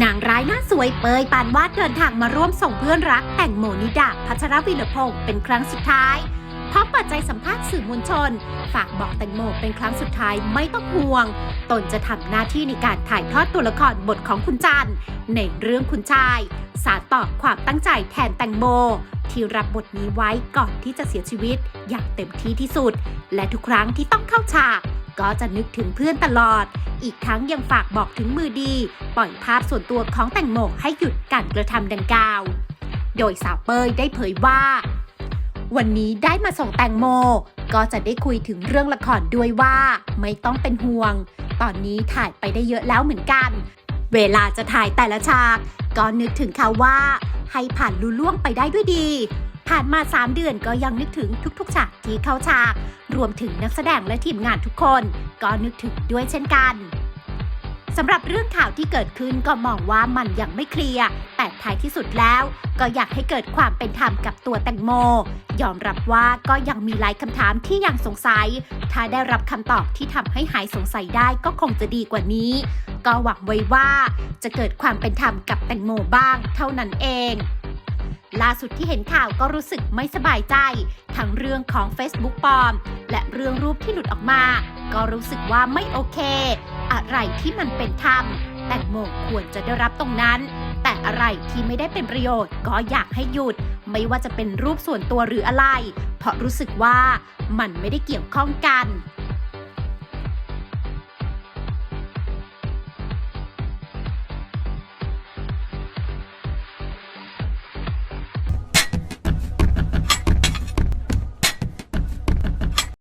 นางร้ายหน้าสวยเปยปานวาดเดินทางมาร่วมส่งเพื่อนรักแต่งโมนิดาพัชรวิรพงศ์เป็นครั้งสุดท้ายพร้อมเปิดใจสัมภาษณ์สื่อมวลชน ฝากบอกแตงโมเป็นครั้งสุดท้ายไม่ต้องห่วง ตนจะทำหน้าที่ในการถ่ายทอดตัวละครบทของคุณจันในเรื่องคุณชาย สารต่อความตั้งใจแทนแตงโม ที่รับบทนี้ไว้ก่อนที่จะเสียชีวิตอย่างเต็มที่ที่สุด และทุกครั้งที่ต้องเข้าฉาก ก็จะนึกถึงเพื่อนตลอด อีกทั้งยังฝากบอกถึงมือดี ปล่อยภาพส่วนตัวของแตงโมให้หยุดการกระทำดังกล่าว โดยสาวเปยได้เผยว่า วันนี้ได้มาส่งแตงโม ก็จะได้คุยถึงเรื่องละครด้วยว่าไม่ต้องเป็นห่วง ตอนนี้ถ่ายไปได้เยอะแล้วเหมือนกัน เวลาจะถ่ายแต่ละฉากก็นึกถึงเขาว่า ให้ผ่านลุล่วงไปได้ด้วยดี ผ่านมา 3 เดือนก็ยังนึกถึงทุกๆฉากที่เข้าฉาก รวมถึงนักแสดงและทีมงานทุกคน ก็นึกถึงด้วยเช่นกันสำหรับเรื่องข่าวที่เกิดขึ้นก็มองว่ามันยังไม่เคลียร์ แต่ท้ายที่สุดแล้ว ก็อยากให้เกิดความเป็นธรรมกับตัวแตงโม ยอมรับว่าก็ยังมีหลายคำถามที่ยังสงสัย ถ้าได้รับคำตอบที่ทำให้หายสงสัยได้ก็คงจะดีกว่านี้ ก็หวังไว้ว่าจะเกิดความเป็นธรรมกับแตงโมบ้าง เท่านั้นเอง ล่าสุดที่เห็นข่าวก็รู้สึกไม่สบายใจ ทั้งเรื่องของ Facebook ปลอม และเรื่องรูปที่หลุดออกมา ก็รู้สึกว่าไม่โอเค อะไรที่มันเป็นธรรม แตงโมควรจะได้รับตรงนั้น แต่อะไรที่ไม่ได้เป็นประโยชน์ ก็อยากให้หยุด ไม่ว่าจะเป็นรูปส่วนตัวหรืออะไร เพราะรู้สึกว่ามันไม่ได้เกี่ยวข้องกัน